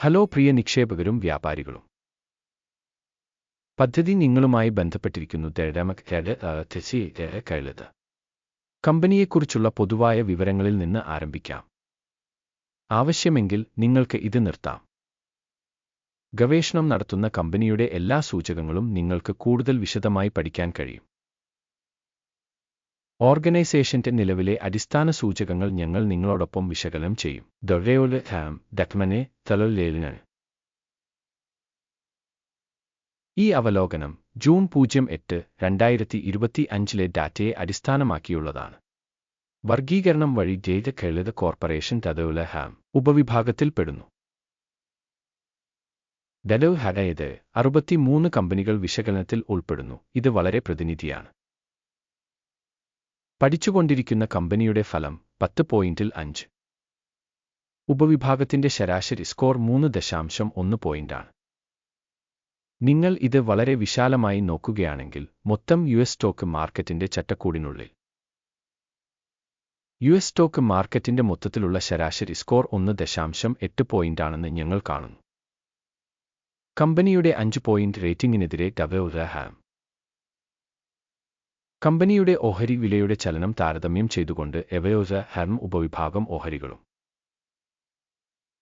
Hello പ്രിയ നിക്ഷേപകരും വ്യാപാരികളും. പദ്ധതി നിങ്ങളുമായി ബന്ധപ്പെട്ടിരിക്കുന്നു കഴുത് കമ്പനിയെക്കുറിച്ചുള്ള പൊതുവായ വിവരങ്ങളിൽ നിന്ന് ആരംഭിക്കാം. ആവശ്യമെങ്കിൽ നിങ്ങൾക്ക് ഇത് നിർത്താം. ഗവേഷണം നടത്തുന്ന കമ്പനിയുടെ എല്ലാ സൂചകങ്ങളും നിങ്ങൾക്ക് കൂടുതൽ വിശദമായി പഠിക്കാൻ കഴിയും. ഓർഗനൈസേഷന്റെ നിലവിലെ അടിസ്ഥാന സൂചകങ്ങൾ ഞങ്ങൾ നിങ്ങളോടൊപ്പം വിശകലനം ചെയ്യും. ദൊഴയോൽ ഹാം ഡക്മനെ തലലേലിന്. ഈ അവലോകനം ജൂൺ പൂജ്യം എട്ട് രണ്ടായിരത്തി ഇരുപത്തി അഞ്ചിലെ ഡാറ്റയെ അടിസ്ഥാനമാക്കിയുള്ളതാണ്. വർഗീകരണം വഴി ജയിത കേളിത കോർപ്പറേഷൻ തദൗല ഹാം ഉപവിഭാഗത്തിൽപ്പെടുന്നു ഡലോ ഹഡയത് അറുപത്തിമൂന്ന് കമ്പനികൾ വിശകലനത്തിൽ ഉൾപ്പെടുന്നു. ഇത് വളരെ പ്രതിനിധിയാണ്. പഠിച്ചുകൊണ്ടിരിക്കുന്ന കമ്പനിയുടെ ഫലം പത്ത് പോയിന്റിൽ അഞ്ച്. ഉപവിഭാഗത്തിന്റെ ശരാശരി സ്കോർ മൂന്ന് ദശാംശം ഒന്ന് പോയിന്റാണ്. നിങ്ങൾ ഇത് വളരെ വിശാലമായി നോക്കുകയാണെങ്കിൽ മൊത്തം യു എസ് സ്റ്റോക്ക് മാർക്കറ്റിന്റെ ചട്ടക്കൂടിനുള്ളിൽ. യു എസ് സ്റ്റോക്ക് മാർക്കറ്റിന്റെ മൊത്തത്തിലുള്ള ശരാശരി സ്കോർ ഒന്ന് ദശാംശം എട്ട് പോയിന്റാണെന്ന് ഞങ്ങൾ കാണുന്നു. കമ്പനിയുടെ അഞ്ച് പോയിന്റ് റേറ്റിംഗിനെതിരെ ഡവ ഹാം കമ്പനിയുടെ ഓഹരി വിലയുടെ ചലനം താരതമ്യം ചെയ്തുകൊണ്ട് എവയോസ ഹെർം ഉപവിഭാഗം ഓഹരികളും.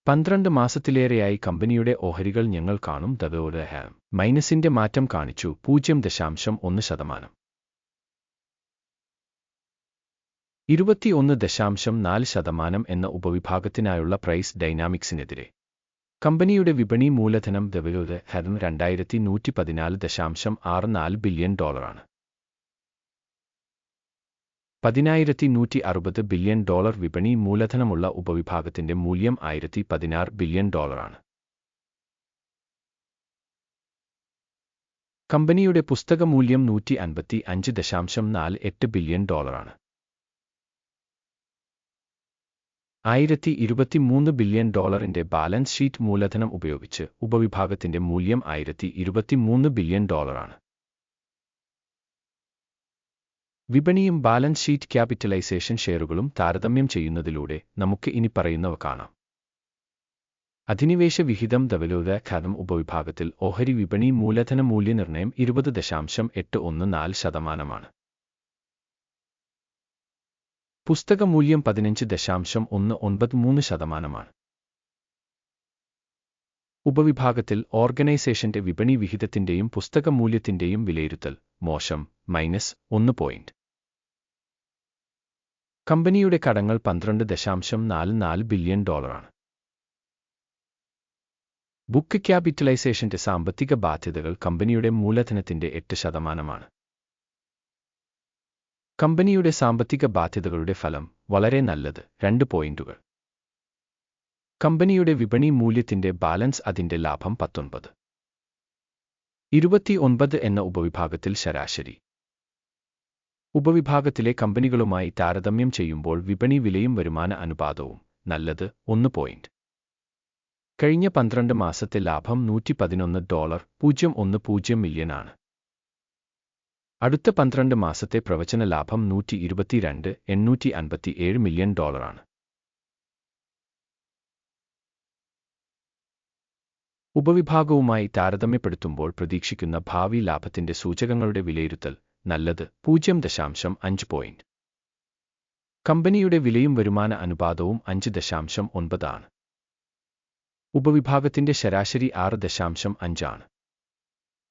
പന്ത്രണ്ട് മാസത്തിലേറെയായി കമ്പനിയുടെ ഓഹരികൾ ഞങ്ങൾ കാണും ദവയോസ ഹാം മൈനസിന്റെ മാറ്റം കാണിച്ചു പൂജ്യം ദശാംശം ഒന്ന് ശതമാനം. ഇരുപത്തിയൊന്ന് ദശാംശം നാല് ശതമാനം എന്ന ഉപവിഭാഗത്തിനായുള്ള പ്രൈസ് ഡൈനാമിക്സിനെതിരെ. കമ്പനിയുടെ വിപണി മൂലധനം ദവയോസ ഹെർം രണ്ടായിരത്തി നൂറ്റി പതിനാല് ദശാംശം ആറ് നാല് ബില്യൺ ഡോളറാണ്. പതിനായിരത്തി നൂറ്റി അറുപത് ബില്യൺ ഡോളർ വിപണി മൂലധനമുള്ള ഉപവിഭാഗത്തിന്റെ മൂല്യം ആയിരത്തി പതിനാറ് ബില്യൺ ഡോളറാണ്. കമ്പനിയുടെ പുസ്തക മൂല്യം നൂറ്റി അൻപത്തി അഞ്ച് ദശാംശം നാല് എട്ട് ബില്യൺ ഡോളറാണ്. ആയിരത്തി ഇരുപത്തിമൂന്ന് ബില്യൺ ഡോളറിന്റെ ബാലൻസ് ഷീറ്റ് മൂലധനം ഉപയോഗിച്ച് ഉപവിഭാഗത്തിന്റെ മൂല്യം ആയിരത്തി ഇരുപത്തിമൂന്ന് ബില്യൺ ഡോളറാണ്. വിപണിയും ബാലൻസ് ഷീറ്റ് ക്യാപിറ്റലൈസേഷൻ ഷെയറുകളും താരതമ്യം ചെയ്യുന്നതിലൂടെ നമുക്ക് ഇനി പറയുന്നവ കാണാം. അധിനിവേശ വിഹിതം ദവലോത ഖനം ഉപവിഭാഗത്തിൽ ഓഹരി വിപണി മൂലധന മൂല്യനിർണയം ഇരുപത് ദശാംശം എട്ട് ഒന്ന് നാല് ശതമാനമാണ്. പുസ്തക മൂല്യം പതിനഞ്ച് ദശാംശം ഒന്ന് ഒൻപത് മൂന്ന് ശതമാനമാണ്. ഉപവിഭാഗത്തിൽ ഓർഗനൈസേഷന്റെ വിപണി വിഹിതത്തിന്റെയും പുസ്തക മൂല്യത്തിന്റെയും വിലയിരുത്തൽ മോശം മൈനസ് ഒന്ന് പോയിന്റ്. കമ്പനിയുടെ കടങ്ങൾ പന്ത്രണ്ട് ദശാംശം നാല് നാല് ബില്യൺ ഡോളറാണ്. ബുക്ക് ക്യാപിറ്റലൈസേഷന്റെ സാമ്പത്തിക ബാധ്യതകൾ കമ്പനിയുടെ മൂലധനത്തിന്റെ എട്ട് ശതമാനമാണ്. കമ്പനിയുടെ സാമ്പത്തിക ബാധ്യതകളുടെ ഫലം വളരെ നല്ലത് രണ്ട് പോയിന്റുകൾ. കമ്പനിയുടെ വിപണി മൂല്യത്തിന്റെ ബാലൻസ് അതിന്റെ ലാഭം പത്തൊൻപത്. ഇരുപത്തിയൊൻപത് എന്ന ഉപവിഭാഗത്തിൽ ശരാശരി. ഉപവിഭാഗത്തിലെ കമ്പനികളുമായി താരതമ്യം ചെയ്യുമ്പോൾ വിപണി വിലയും വരുമാന അനുപാതവും. നല്ലത് ഒന്ന് പോയിന്റ്. കഴിഞ്ഞ പന്ത്രണ്ട് മാസത്തെ ലാഭം നൂറ്റി പതിനൊന്ന് ഡോളർ പൂജ്യം ഒന്ന് പൂജ്യം മില്യനാണ് അടുത്ത പന്ത്രണ്ട് മാസത്തെ പ്രവചന ലാഭം നൂറ്റി ഇരുപത്തിരണ്ട് എണ്ണൂറ്റി അൻപത്തി ഏഴ് മില്യൺ ഡോളറാണ് ഉപവിഭാഗവുമായി താരതമ്യപ്പെടുത്തുമ്പോൾ പ്രതീക്ഷിക്കുന്ന ഭാവി ലാഭത്തിന്റെ സൂചകങ്ങളുടെ വിലയിരുത്തൽ. നല്ലത്. പൂജ്യം ദശാംശം അഞ്ച് പോയിന്റ് കമ്പനിയുടെ വിലയും വരുമാന അനുപാതവും അഞ്ച് ദശാംശം ഒൻപതാണ് ഉപവിഭാഗത്തിന്റെ ശരാശരി ആറ് ദശാംശം അഞ്ചാണ്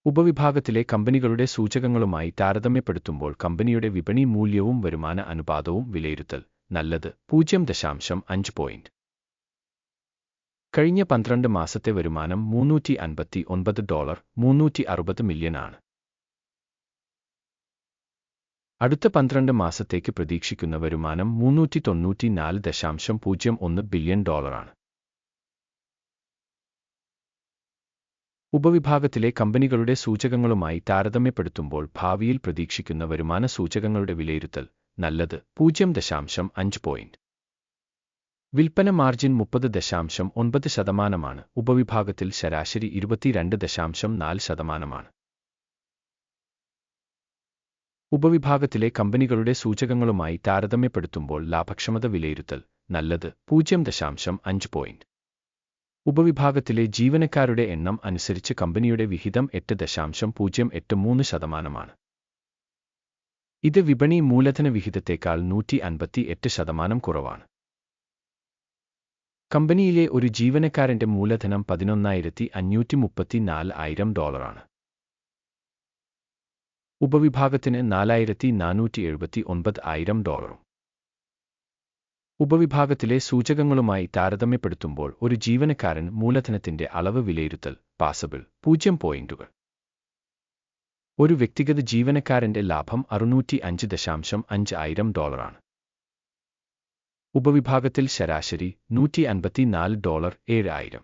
ഉപവിഭാഗത്തിലെ കമ്പനികളുടെ സൂചകങ്ങളുമായി താരതമ്യപ്പെടുത്തുമ്പോൾ കമ്പനിയുടെ വിപണി മൂല്യവും വരുമാന അനുപാതവും വിലയിരുത്തൽ നല്ലത്. പൂജ്യം ദശാംശം അഞ്ച് പോയിന്റ് കഴിഞ്ഞ പന്ത്രണ്ട് മാസത്തെ വരുമാനം മൂന്നൂറ്റി അൻപത്തി ഒൻപത് ഡോളർ മൂന്നൂറ്റി അറുപത് മില്യനാണ് അടുത്ത പന്ത്രണ്ട് മാസത്തേക്ക് പ്രതീക്ഷിക്കുന്ന വരുമാനം മൂന്നൂറ്റി തൊണ്ണൂറ്റി നാല് ദശാംശം പൂജ്യം ഒന്ന് ബില്യൺ ഡോളറാണ്. ഉപവിഭാഗത്തിലെ കമ്പനികളുടെ സൂചകങ്ങളുമായി താരതമ്യപ്പെടുത്തുമ്പോൾ ഭാവിയിൽ പ്രതീക്ഷിക്കുന്ന വരുമാന സൂചകങ്ങളുടെ വിലയിരുത്തൽ നല്ലത് പൂജ്യം ദശാംശം അഞ്ച് പോയിന്റ്. വിൽപ്പന മാർജിൻ മുപ്പത് ദശാംശം ഒൻപത് ശതമാനമാണ്. ഉപവിഭാഗത്തിൽ ശരാശരി ഇരുപത്തിരണ്ട് ദശാംശം നാല് ശതമാനമാണ്. ഉപവിഭാഗത്തിലെ കമ്പനികളുടെ സൂചകങ്ങളുമായി താരതമ്യപ്പെടുത്തുമ്പോൾ ലാഭക്ഷമത വിലയിരുത്തൽ നല്ലത്. പൂജ്യം ദശാംശം അഞ്ച് പോയിന്റ് ഉപവിഭാഗത്തിലെ ജീവനക്കാരുടെ എണ്ണം അനുസരിച്ച് കമ്പനിയുടെ വിഹിതം എട്ട് ദശാംശം പൂജ്യം എട്ട് മൂന്ന് ശതമാനമാണ്. ഇത് വിപണി മൂലധന വിഹിതത്തേക്കാൾ നൂറ്റി അൻപത്തി എട്ട് ശതമാനം കുറവാണ്. കമ്പനിയിലെ ഒരു ജീവനക്കാരന്റെ മൂലധനം പതിനൊന്നായിരത്തി അഞ്ഞൂറ്റി മുപ്പത്തിനാല് ആയിരം ഡോളറാണ്. ഉപവിഭാഗത്തിന് നാലായിരത്തി നാനൂറ്റി എഴുപത്തി ഒൻപത് ആയിരം ഡോളറും ഉപവിഭാഗത്തിലെ സൂചകങ്ങളുമായി താരതമ്യപ്പെടുത്തുമ്പോൾ ഒരു ജീവനക്കാരൻ മൂലധനത്തിന്റെ അളവ് വിലയിരുത്തൽ പാസബിൾ പൂജ്യം പോയിന്റുകൾ. ഒരു വ്യക്തിഗത ജീവനക്കാരന്റെ ലാഭം അറുന്നൂറ്റി അഞ്ച് ദശാംശം അഞ്ച് ആയിരം ഡോളറാണ്. ഉപവിഭാഗത്തിൽ ശരാശരി നൂറ്റി അൻപത്തിനാല് ഡോളർ ഏഴായിരം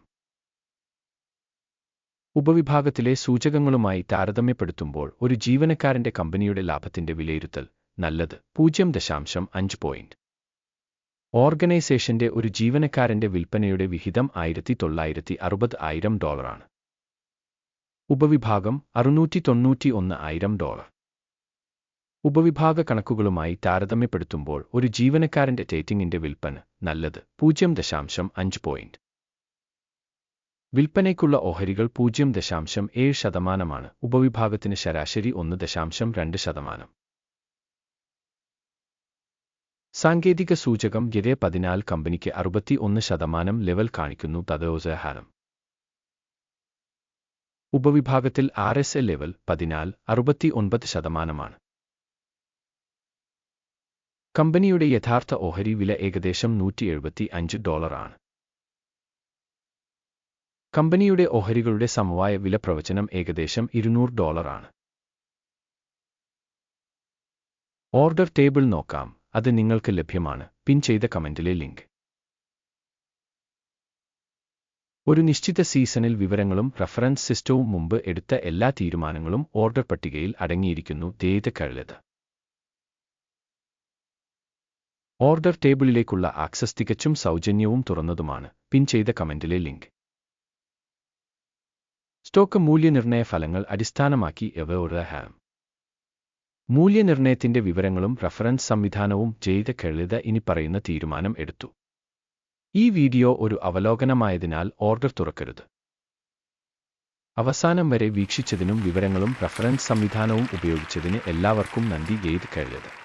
ഉപവിഭാഗത്തിലെ സൂചകങ്ങളുമായി താരതമ്യപ്പെടുത്തുമ്പോൾ ഒരു ജീവനക്കാരന്റെ കമ്പനിയുടെ ലാഭത്തിന്റെ വിലയിരുത്തൽ നല്ലത്. പൂജ്യം ദശാംശം അഞ്ച് പോയിന്റ് ഓർഗനൈസേഷന്റെ ഒരു ജീവനക്കാരന്റെ വിൽപ്പനയുടെ വിഹിതം ആയിരത്തി തൊള്ളായിരത്തി അറുപത് ആയിരം ഡോളറാണ് ഉപവിഭാഗം അറുന്നൂറ്റി തൊണ്ണൂറ്റി ഒന്ന് ആയിരം ഡോളർ ഉപവിഭാഗ കണക്കുകളുമായി താരതമ്യപ്പെടുത്തുമ്പോൾ ഒരു ജീവനക്കാരന്റെ ടേറ്റിംഗിന്റെ വിൽപ്പന നല്ലത്. പൂജ്യം ദശാംശം അഞ്ച് പോയിന്റ് വിൽപ്പനയ്ക്കുള്ള ഓഹരികൾ പൂജ്യം ദശാംശം ഏഴ് ശതമാനമാണ്. ഉപവിഭാഗത്തിന് ശരാശരി ഒന്ന് ദശാംശം രണ്ട് ശതമാനം. സാങ്കേതിക സൂചകം ഗിരെ പതിനാല് കമ്പനിക്ക് അറുപത്തി ഒന്ന് ശതമാനം ലെവൽ കാണിക്കുന്നു. തദോസഹാരം ഉപവിഭാഗത്തിൽ ആർ എസ് എ ലെവൽ പതിനാല് അറുപത്തി ഒൻപത് ശതമാനമാണ്. കമ്പനിയുടെ യഥാർത്ഥ ഓഹരി വില ഏകദേശം നൂറ്റി എഴുപത്തി അഞ്ച് ഡോളറാണ്. കമ്പനിയുടെ ഓഹരികളുടെ സമവായ വില പ്രവചനം ഏകദേശം ഇരുന്നൂറ് ഡോളറാണ് ഓർഡർ ടേബിൾ നോക്കാം. അത് നിങ്ങൾക്ക് ലഭ്യമാണ്. പിൻ ചെയ്ത കമന്റിലെ ലിങ്ക്. ഒരു നിശ്ചിത സീസണിൽ വിവരങ്ങളും റഫറൻസ് സിസ്റ്റവും മുമ്പ് എടുത്ത എല്ലാ തീരുമാനങ്ങളും ഓർഡർ പട്ടികയിൽ അടങ്ങിയിരിക്കുന്നു. ദേത കഴുലത് ഓർഡർ ടേബിളിലേക്കുള്ള ആക്സസ് തികച്ചും സൗജന്യവും തുറന്നതുമാണ്. പിൻ ചെയ്ത കമന്റിലെ ലിങ്ക്. സ്റ്റോക്ക് മൂല്യനിർണയ ഫലങ്ങൾ അടിസ്ഥാനമാക്കി എവ മൂല്യനിർണയത്തിന്റെ വിവരങ്ങളും റഫറൻസ് സംവിധാനവും ചെയ്ത കെളിത ഇനി പറയുന്ന തീരുമാനം എടുത്തു. ഈ വീഡിയോ ഒരു അവലോകനമായതിനാൽ ഓർഡർ തുറക്കരുത്. അവസാനം വരെ വീക്ഷിച്ചതിനും വിവരങ്ങളും റഫറൻസ് സംവിധാനവും ഉപയോഗിച്ചതിന് എല്ലാവർക്കും നന്ദി ഗെയ്ത് കഴുതത്